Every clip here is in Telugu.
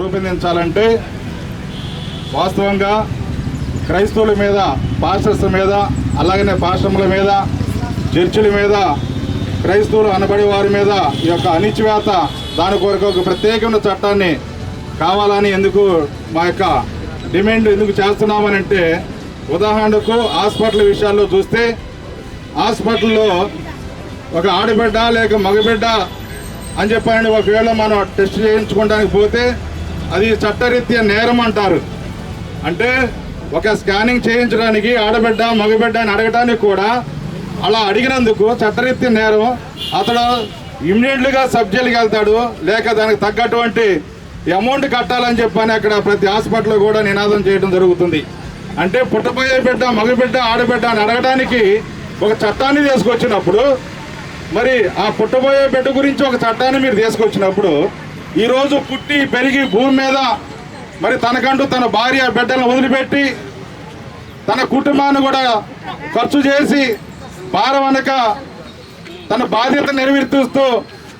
రూపొందించాలంటే వాస్తవంగా క్రైస్తవుల మీద పాస్టర్స్ మీద అలాగనే పాశ్రముల మీద చర్చిల మీద క్రైస్తవులు అనబడే వారి మీద ఈ యొక్క అనిశ్చివేత దాని కొరకు ఒక ప్రత్యేకమైన చట్టాన్ని కావాలని ఎందుకు మా యొక్క డిమాండ్ ఎందుకు చేస్తున్నామని అంటే ఉదాహరణకు హాస్పిటల్ విషయాల్లో చూస్తే హాస్పిటల్లో ఒక ఆడబిడ్డ లేక మగబిడ్డ అని చెప్పండి ఒకవేళ మనం టెస్ట్ చేయించుకోవడానికి పోతే అది చట్టరీత్యా నేరం అంటారు. అంటే ఒక స్కానింగ్ చేయించడానికి ఆడబిడ్డ మగబిడ్డ అని అడగడానికి కూడా అలా అడిగినందుకు చట్టరీత్యా నేరం అతడు ఇమ్మీడియట్లీగా సబ్జెక్ట్కి వెళ్తాడు. లేక దానికి తగ్గటువంటి అమౌంట్ కట్టాలని చెప్పని అక్కడ ప్రతి హాస్పిటల్లో కూడా నినాదం చేయడం జరుగుతుంది. అంటే పుట్టబోయే బిడ్డ మగబిడ్డ ఆడబిడ్డ అని అడగడానికి ఒక చట్టాన్ని తీసుకొచ్చినప్పుడు మరి ఆ పుట్టబోయే బిడ్డ గురించి ఒక చట్టాన్ని మీరు తీసుకొచ్చినప్పుడు ఈరోజు పుట్టి పెరిగి భూమి మీద మరి తనకంటూ తన భార్య బిడ్డలను వదిలిపెట్టి తన కుటుంబాన్ని కూడా ఖర్చు చేసి పారవనక తన బాధ్యత నెరవేర్తిస్తూ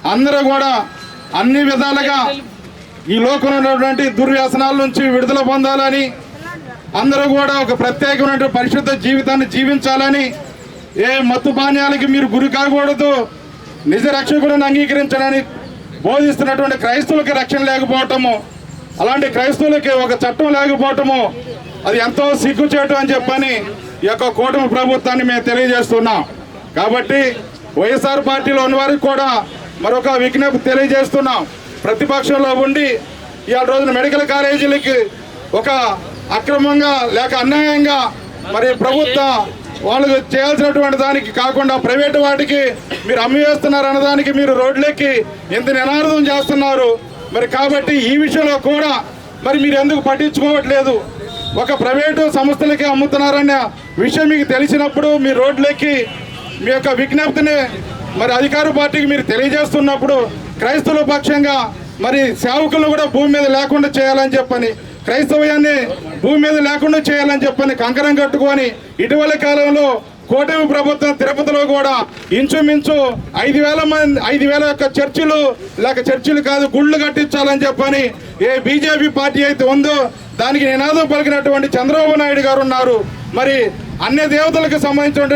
అందరూ కూడా అన్ని విధాలుగా ఈ లోకంలో ఉన్నటువంటి దుర్వ్యసనాల నుంచి విడుదల పొందాలని అందరూ కూడా ఒక ప్రత్యేకమైన పరిశుద్ధ జీవితాన్ని జీవించాలని ఏ మత్తు పానీయాలకి మీరు గురి కాకూడదు నిజ రక్షకుడిని అంగీకరించడానికి బోధిస్తున్నటువంటి క్రైస్తవులకి రక్షణ లేకపోవటము అలాంటి క్రైస్తవులకి ఒక చట్టం లేకపోవటము అది ఎంతో సిగ్గుచేటు అని చెప్పని ఈ యొక్క కూటమి ప్రభుత్వాన్ని మేము తెలియజేస్తున్నాం. కాబట్టి వైఎస్ఆర్ పార్టీలో ఉన్న వారికి కూడా మరొక విజ్ఞప్తి తెలియజేస్తున్నాం. ప్రతిపక్షంలో ఉండి ఇవాళ రోజున మెడికల్ కాలేజీలకి ఒక అక్రమంగా లేక అన్యాయంగా మరి ప్రభుత్వ వాళ్ళకు చేయాల్సినటువంటి దానికి కాకుండా ప్రైవేట్ వాటికి మీరు అమ్మివేస్తున్నారు అన్నదానికి మీరు రోడ్లెక్కి ఎంత నినాదం చేస్తున్నారు. మరి కాబట్టి ఈ విషయంలో కూడా మరి మీరు ఎందుకు పట్టించుకోవట్లేదు? ఒక ప్రైవేటు సంస్థలకి అమ్ముతున్నారన్న విషయం మీకు తెలిసినప్పుడు మీ రోడ్లెక్కి మీ యొక్క విజ్ఞప్తిని మరి అధికార పార్టీకి మీరు తెలియజేస్తున్నప్పుడు క్రైస్తవుల పక్షంగా మరి సేవకులు కూడా భూమి మీద లేకుండా చేయాలని చెప్పని క్రైస్తవ్యాన్ని భూమి మీద లేకుండా చేయాలని చెప్పని కంకరం కట్టుకొని ఇటీవల కాలంలో కూటమి ప్రభుత్వం తిరుపతిలో కూడా ఇంచుమించు ఐదు వేల మంది ఐదు వేల యొక్క చర్చిలు లేక చర్చిలు కాదు గుళ్ళు కట్టించాలని చెప్పని ఏ బీజేపీ పార్టీ అయితే ఉందో దానికి నినాదం పలికినటువంటి చంద్రబాబు నాయుడు గారు ఉన్నారు. మరి అన్ని దేవతలకు సంబంధించిన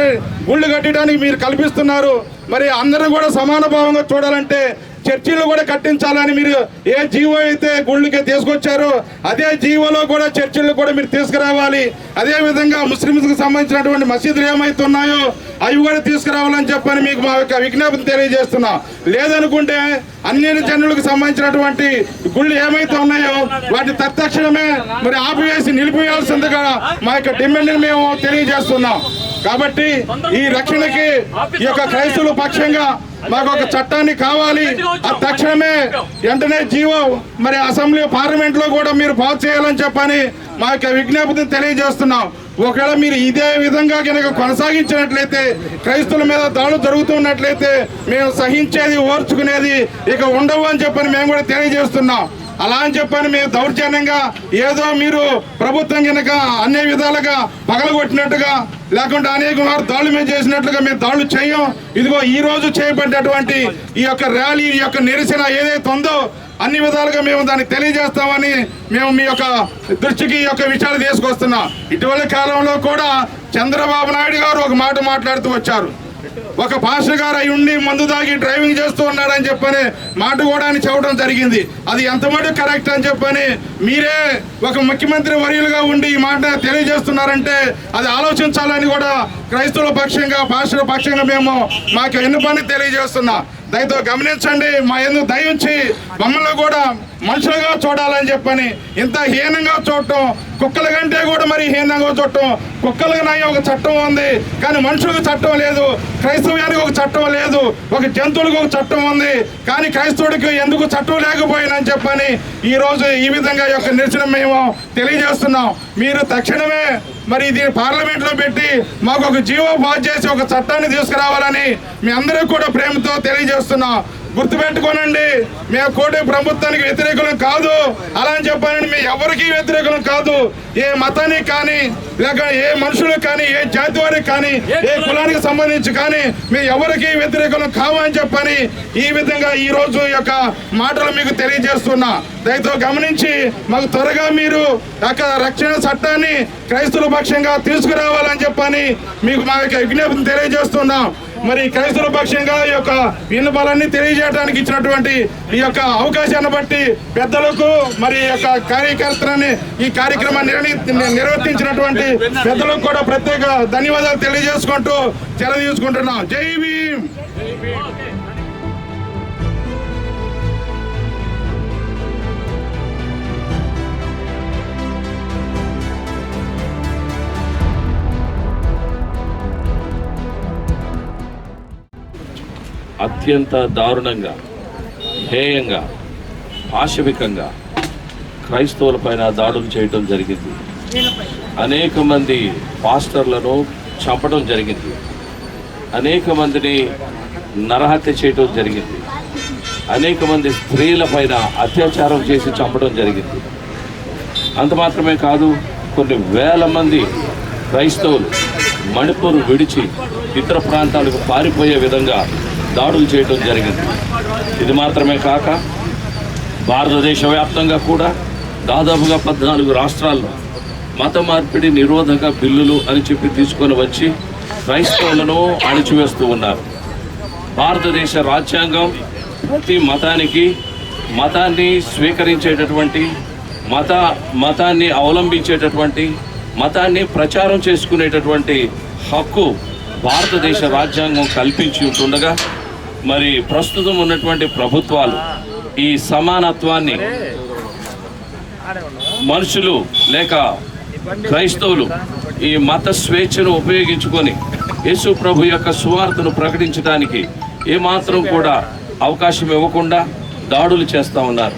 గుళ్ళు కట్టడానికి మీరు కల్పిస్తున్నారు. మరి అందరూ కూడా సమాన భావంగా చూడాలంటే చర్చిలు కూడా కట్టించాలని మీరు ఏ జీవో అయితే గుళ్ళకి తీసుకొచ్చారో అదే జీవోలో కూడా చర్చిలు కూడా మీరు తీసుకురావాలి. అదే విధంగా ముస్లింస్కి సంబంధించినటువంటి మసీదులు ఏమైతే ఉన్నాయో అవి కూడా తీసుకురావాలని చెప్పని మీకు మా యొక్క విజ్ఞాపన తెలియజేస్తున్నాం. లేదనుకుంటే అన్ని జనులకు సంబంధించినటువంటి గుళ్ళు ఏమైతే ఉన్నాయో వాటిని తత్క్షణమే మరి ఆపివేసి నిలిపివేయాల్సిందిగా మా యొక్క డిమాండ్ని మేము తెలియజేస్తున్నాం. కాబట్టి ఈ రక్షణకి ఈ యొక్క క్రైస్తవుల పక్షంగా మాకు ఒక చట్టాన్ని కావాలి. ఆ తక్షణమే వెంటనే జీవో మరి అసెంబ్లీ పార్లమెంట్లో కూడా మీరు పాస్ చేయాలని చెప్పని మా యొక్క విజ్ఞాపతిని తెలియజేస్తున్నాం. ఒకవేళ మీరు ఇదే విధంగా కనుక కొనసాగించినట్లయితే క్రైస్తవుల మీద దాడులు జరుగుతున్నట్లయితే మేము సహించేది ఓర్చుకునేది ఇక ఉండవు అని చెప్పని మేము కూడా తెలియజేస్తున్నాం. అలా అని చెప్పని మేము దౌర్జన్యంగా ఏదో మీరు ప్రభుత్వం కనుక అన్ని విధాలుగా పగలగొట్టినట్టుగా లేకుంటే అనేక వారు దాడులు మేము చేసినట్లుగా మేము దాడులు చేయం. ఇదిగో ఈ రోజు చేయబడ్డటువంటి ఈ యొక్క ర్యాలీ ఈ యొక్క నిరసన ఏదైతే ఉందో అన్ని విధాలుగా మేము దాన్ని తెలియజేస్తామని మేము మీ యొక్క దృష్టికి ఈ యొక్క విషయాలు తీసుకొస్తున్నాం. ఇటీవల కాలంలో కూడా చంద్రబాబు నాయుడు గారు ఒక మాట మాట్లాడుతూ వచ్చారు. ఒక పాస్టర్ గారు అయి ఉండి మందు తాగి డ్రైవింగ్ చేస్తూ ఉన్నాడని చెప్పని మాట కూడా అని చెప్పడం జరిగింది. అది ఎంత మటుకు కరెక్ట్ అని చెప్పని మీరే ఒక ముఖ్యమంత్రి వర్యులుగా ఉండి ఈ మాట తెలియజేస్తున్నారంటే అది ఆలోచించాలని కూడా క్రైస్తవుల పక్షంగా పాస్టర్ పక్షంగా మేము మాకు ఎన్నుపని తెలియజేస్తున్నా. దయతో గమనించండి మా ఎందుకు దయించి మమ్మల్ని కూడా మనుషులుగా చూడాలని చెప్పని ఇంత హీనంగా చూడటం కుక్కల కంటే కూడా మరి హీనంగా చూడటం కుక్కలకు నయ్య ఒక చట్టం ఉంది కానీ మనుషులకు చట్టం లేదు క్రైస్తవ్యానికి ఒక చట్టం లేదు ఒక జంతువులకు ఒక చట్టం ఉంది కానీ క్రైస్తవుడికి ఎందుకు చట్టం లేకపోయినని చెప్పని ఈరోజు ఈ విధంగా యొక్క నిరసన మేము తెలియజేస్తున్నాం. మీరు తక్షణమే మరి ఇది పార్లమెంట్లో పెట్టి మాకు ఒక జీవో పాస్ చేసి ఒక చట్టాన్ని తీసుకురావాలని మీ అందరికీ కూడా ప్రేమతో తెలియజేస్తున్నాం. గుర్తుపెట్టుకోనండి మేము కోటి ప్రభుత్వానికి వ్యతిరేకులం కాదు. అలా అని చెప్పానండి మేము ఎవరికి వ్యతిరేకులం కాదు. ఏ మతానికి కానీ లేక ఏ మనుషులకు కానీ ఏ జాతి వారికి కానీ ఏ కులానికి సంబంధించి కానీ మేము ఎవరికి వ్యతిరేకులం కావు అని చెప్పని ఈ విధంగా ఈ రోజు యొక్క మాటలు మీకు తెలియజేస్తున్నా. దయతో గమనించి మాకు త్వరగా మీరు యొక్క రక్షణ చట్టాన్ని క్రైస్తవుల పక్షంగా తీసుకురావాలని చెప్పని మీకు మా యొక్క విజ్ఞప్తిని తెలియజేస్తున్నాం. మరి క్రైస్తవుల పక్షంగా ఈ యొక్క విన్నపాలన్నీ తెలియజేయడానికి ఇచ్చినటువంటి ఈ యొక్క అవకాశాన్ని బట్టి పెద్దలకు మరి ఈ యొక్క కార్యకర్తలని ఈ కార్యక్రమాన్ని నిర్వర్తించినటువంటి పెద్దలకు కూడా ప్రత్యేక ధన్యవాదాలు తెలియజేసుకుంటూ సెలవు తీసుకుంటున్నాం. జై భీమ్! అత్యంత దారుణంగా హేయంగా పాశవికంగా క్రైస్తవుల పైన దాడులు చేయటం జరిగింది. అనేక మంది పాస్టర్లను చంపడం జరిగింది. అనేక మందిని నరహత్య చేయటం జరిగింది. అనేక మంది స్త్రీల పైన అత్యాచారం చేసి చంపడం జరిగింది. అంత మాత్రమే కాదు కొన్ని వేల మంది క్రైస్తవులు మణిపూర్ విడిచి ఇతర ప్రాంతాలకు పారిపోయే విధంగా దాడులు చేయడం జరిగింది. ఇది మాత్రమే కాక భారతదేశ వ్యాప్తంగా కూడా దాదాపుగా పద్నాలుగు రాష్ట్రాల్లో మత మార్పిడి నిరోధక బిల్లులు అని చెప్పి తీసుకొని వచ్చి క్రైస్తవులను అణిచివేస్తూ ఉన్నారు. భారతదేశ రాజ్యాంగం ప్రతి మతానికి మతాన్ని స్వీకరించేటటువంటి మత మతాన్ని అవలంబించేటటువంటి మతాన్ని ప్రచారం చేసుకునేటటువంటి హక్కు భారతదేశ రాజ్యాంగం కల్పించి ఉంటుండగా మరి ప్రస్తుతం ఉన్నటువంటి ప్రభుత్వాలు ఈ సమానత్వాన్ని మనుషులు లేక క్రైస్తవులు ఈ మత స్వేచ్ఛను ఉపయోగించుకొని యేసు ప్రభు యొక్క సువార్తను ప్రకటించడానికి ఏమాత్రం కూడా అవకాశం ఇవ్వకుండా దాడులు చేస్తూ ఉన్నారు.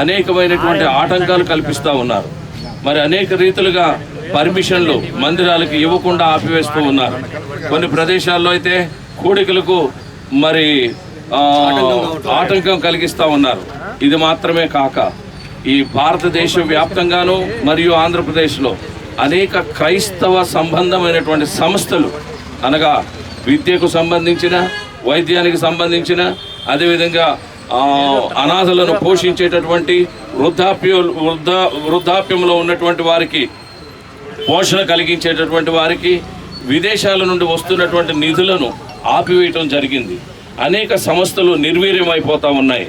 అనేకమైనటువంటి ఆటంకాలు కల్పిస్తూ ఉన్నారు. మరి అనేక రీతులుగా పర్మిషన్లు మందిరాలకు ఇవ్వకుండా ఆపివేస్తూ ఉన్నారు. కొన్ని ప్రదేశాల్లో అయితే కూడికలకు మరి ఆటంకం కలిగిస్తూ ఉన్నారు. ఇది మాత్రమే కాక ఈ భారతదేశ వ్యాప్తంగాను మరియు ఆంధ్రప్రదేశ్లో అనేక క్రైస్తవ సంబంధమైనటువంటి సంస్థలు అనగా విద్యకు సంబంధించిన వైద్యానికి సంబంధించిన అదేవిధంగా అనాథలను పోషించేటటువంటి వృద్ధాప్య వృద్ధ వృద్ధాప్యంలో ఉన్నటువంటి వారికి పోషణ కలిగించేటటువంటి వారికి విదేశాల నుండి వస్తున్నటువంటి నిధులను ఆపివేయటం జరిగింది. అనేక సంస్థలు నిర్వీర్యమైపోతా ఉన్నాయి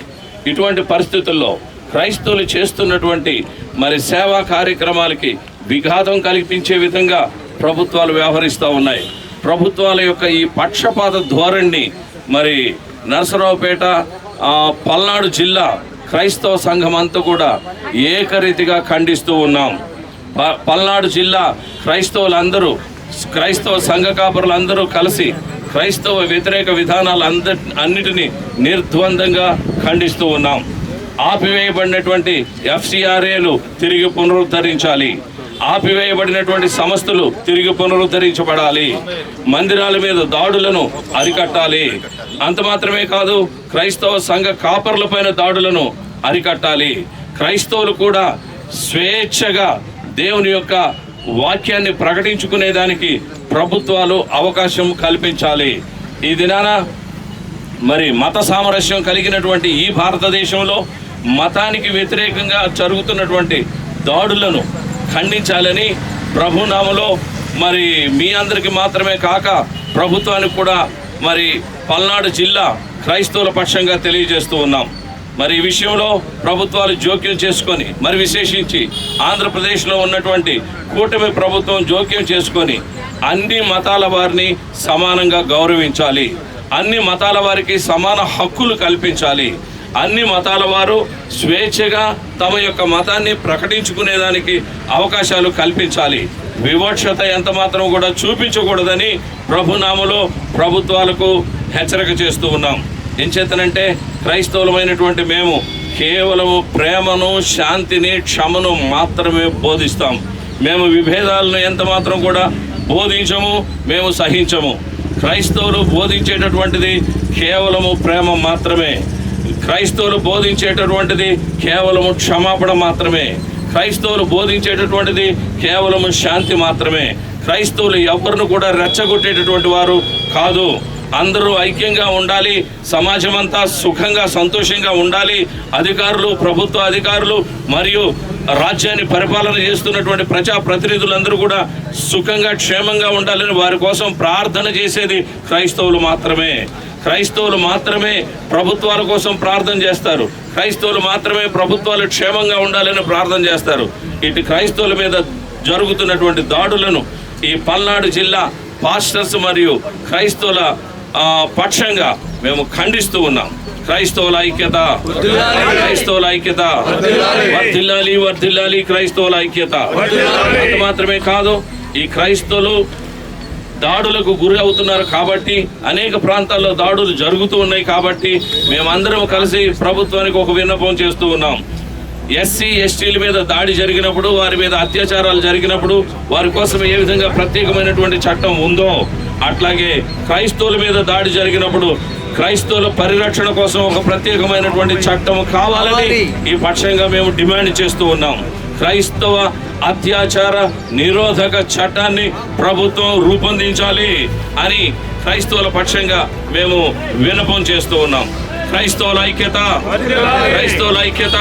ఇటువంటి పరిస్థితుల్లో క్రైస్తవులు చేస్తున్నటువంటి మరి సేవా కార్యక్రమాలకి విఘాతం కల్పించే విధంగా ప్రభుత్వాలు వ్యవహరిస్తూ ఉన్నాయి. ప్రభుత్వాల యొక్క ఈ పక్షపాత ధోరణిని మరి నరసరావుపేట పల్నాడు జిల్లా క్రైస్తవ సంఘం అంతా కూడా ఏకరీతిగా ఖండిస్తూ ఉన్నాం. ప- పల్నాడు జిల్లా క్రైస్తవులందరూ క్రైస్తవ సంఘ కాపరులందరూ కలిసి క్రైస్తవ వ్యతిరేక విధానాలు అంద అన్నిటినీ నిర్ద్వందంగా ఖండిస్తూ ఉన్నాం. ఆపివేయబడినటువంటి ఎఫ్సిఆర్ఏలు తిరిగి పునరుద్ధరించాలి. ఆపివేయబడినటువంటి సంస్థలు తిరిగి పునరుద్ధరించబడాలి. మందిరాల మీద దాడులను అరికట్టాలి. అంత మాత్రమే కాదు క్రైస్తవ సంఘ కాపర్లపైన దాడులను అరికట్టాలి. క్రైస్తవులు కూడా స్వేచ్ఛగా దేవుని యొక్క వాక్యాన్ని ప్రకటించుకునేదానికి ప్రభుత్వాలు అవకాశం కల్పించాలి. ఈ దినాన మరి మత సామరస్యం కలిగినటువంటి ఈ భారతదేశంలో మతానికి వ్యతిరేకంగా జరుగుతున్నటువంటి దాడులను ఖండించాలని ప్రభునామలో మరి మీ అందరికి మాత్రమే కాక ప్రభుత్వానికి కూడా మరి పల్నాడు జిల్లా క్రైస్తవుల పక్షంగా తెలియజేస్తూ ఉన్నాం. మరి ఈ విషయంలో ప్రభుత్వాలు జోక్యం చేసుకొని మరి విశేషించి ఆంధ్రప్రదేశ్లో ఉన్నటువంటి కూటమి ప్రభుత్వం జోక్యం చేసుకొని అన్ని మతాల వారిని సమానంగా గౌరవించాలి. అన్ని మతాల వారికి సమాన హక్కులు కల్పించాలి. అన్ని మతాల వారు స్వేచ్ఛగా తమ యొక్క మతాన్ని ప్రకటించుకునేదానికి అవకాశాలు కల్పించాలి. వివక్షత ఎంత మాత్రం కూడా చూపించకూడదని ప్రభునామలో ప్రభుత్వాలకు హెచ్చరిక చేస్తూ ఉన్నాం. ఎంచేతనంటే క్రైస్తవులమైనటువంటి మేము కేవలము ప్రేమను శాంతిని క్షమను మాత్రమే బోధిస్తాం. మేము విభేదాలను ఎంత మాత్రం కూడా బోధించము మేము సహించము. క్రైస్తవులు బోధించేటటువంటిది కేవలము ప్రేమ మాత్రమే. క్రైస్తవులు బోధించేటటువంటిది కేవలము క్షమాపణ మాత్రమే. క్రైస్తవులు బోధించేటటువంటిది కేవలము శాంతి మాత్రమే. క్రైస్తవులు ఎవరిని కూడా రెచ్చగొట్టేటటువంటి వారు కాదు. అందరూ ఐక్యంగా ఉండాలి సమాజం అంతా సుఖంగా సంతోషంగా ఉండాలి. అధికారులు ప్రభుత్వ అధికారులు మరియు రాజ్యాన్ని పరిపాలన చేస్తున్నటువంటి ప్రజా ప్రతినిధులందరూ కూడా సుఖంగా క్షేమంగా ఉండాలని వారి కోసం ప్రార్థన చేసేది క్రైస్తవులు మాత్రమే. క్రైస్తవులు మాత్రమే ప్రభుత్వాల కోసం ప్రార్థన చేస్తారు. క్రైస్తవులు మాత్రమే ప్రభుత్వాలు క్షేమంగా ఉండాలని ప్రార్థన చేస్తారు. ఇటు క్రైస్తవుల మీద జరుగుతున్నటువంటి దాడులను ఈ పల్నాడు జిల్లా పాస్టర్స్ మరియు క్రైస్తవుల పక్షంగా మేము ఖండిస్తూ ఉన్నాం. క్రైస్తవుల ఐక్యత క్రైస్తవుల ఐక్యత వర్ధిల్లాలి వర్ధిల్లాలి క్రైస్తవుల ఐక్యత. మాత్రమే కాదు ఈ క్రైస్తవులు దాడులకు గురి అవుతున్నారు కాబట్టి అనేక ప్రాంతాల్లో దాడులు జరుగుతూ ఉన్నాయి కాబట్టి మేమందరం కలిసి ప్రభుత్వానికి ఒక విన్నపం చేస్తూ ఉన్నాం. ఎస్సీ ఎస్టీల మీద దాడి జరిగినప్పుడు వారి మీద అత్యాచారాలు జరిగినప్పుడు వారి కోసం ఏ విధంగా ప్రత్యేకమైనటువంటి చట్టం ఉందో అట్లాగే క్రైస్తవుల మీద దాడి జరిగినప్పుడు క్రైస్తవుల పరిరక్షణ కోసం ఒక ప్రత్యేకమైనటువంటి చట్టం కావాలని ఈ పక్షంగా మేము డిమాండ్ చేస్తూ ఉన్నాం. క్రైస్తవ అత్యాచార నిరోధక చట్టాన్ని ప్రభుత్వం రూపొందించాలి అని క్రైస్తవుల పక్షంగా మేము వినపం చేస్తూ ఉన్నాం. క్రైస్తవుల ఐక్యత క్రైస్తవుల ఐక్యత